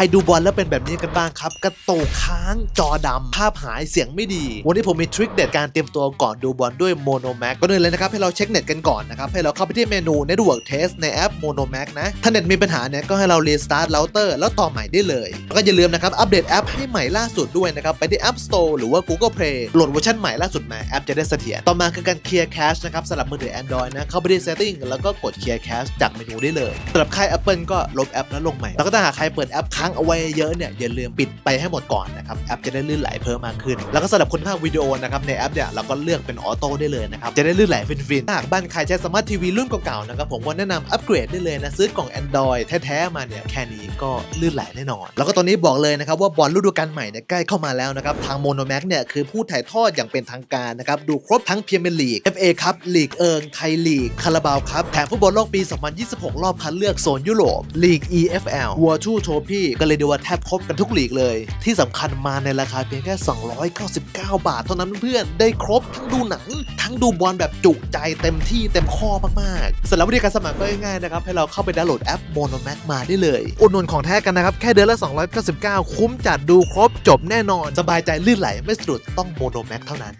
รดูบอลแล้วเป็นแบบนี้กันบ้างครับ กระตุกค้างจอดำภาพหายเสียงไม่ดี วันนี้ผมมีทริคเด็ดการเตรียมตัวก่อนดูบอลด้วย Monomax ก็เลยเลยนะครับ ให้เราเช็คเน็ตกันก่อนนะครับ ให้เราเข้าไปที่เมนู Network Test ในแอป Monomax นะ ถ้าเน็ตมีปัญหาเนี่ยก็ให้เรา restart router แล้วต่อใหม่ได้เลย แล้วก็อย่าลืมนะครับอัปเดตแอปให้ใหม่ล่าสุดด้วยนะครับไปที่ App Store หรือว่า Google Play โหลดเวอร์ชันใหม่ล่าสุดมาแอปจะได้เสถียรต่อมาคือการ clear cache นะครับสำหรับมือถือ Android นะเข้าไปที่ setting แล้วก็กด clear cache จากเมนูได้เลยสำหรับค่าย Apple ก็ลบแอปแล้วลงใหม่แล้วก็ถ้าหากใครเปิดแอปค้างเอาไว้เยอะเนี่ยอย่าลืมปิดไปให้หมดก่อนนะครับแอปจะได้ลื่นไหลเพิ่มมากขึ้น แล้วก็สำหรับคุณภาพวิดีโอนะครับในแอปเนี่ยเราก็เลือกเป็นออโต้ได้เลยนะครับจะได้ลื่นไหลฟินๆหากบ้านใครใช้สมาร์ททีวีรุ่นเก่าๆนะครับผมก็แนะนำอัปเกรดได้เลยนะซื้อกล่อง Android แท้ๆมาเนี่ยแค่นี้ก็ลื่นไหลแน่นอน แล้วก็ตอนนี้บอกเลยนะครับว่าบอลฤดูกาลใหม่เนี่ยใกล้เข้ามาแล้วนะครับทางโมโนแม็กเนี่ยคือผู้ถ่ายทอดอย่างเป็นทางการนะครับดูครบทั้งพรีเมียร์ลีก FA ครับลีกเอิงไทยลีกคาราบาวครับแถมฟุตบอลโลกปี 2026 รอบคัดเลือกโซนยุโรปลีก EFL World Tour Trophy ก็เลยเดียวว่าแทบครบกันทุกลีกเลย ที่สำคัญมาในราคาเพียงแค่ 299 บาท เท่านั้นเพื่อนได้ครบทั้งดูหนัง ทั้งดูบอลแบบจุใจเต็มที่เต็มข้อมากๆสำหรับวิธีการสมัครก็ง่ายๆนะครับให้เราเข้าไปดาวน์โหลดแอป Monomax มาได้เลย อุดหนุนของแท้กันนะครับ แค่เดือนละ 299 คุ้มจัดดูครบจบแน่นอน สบายใจลื่นไหลไม่สะดุดต้อง Monomax เท่านั้น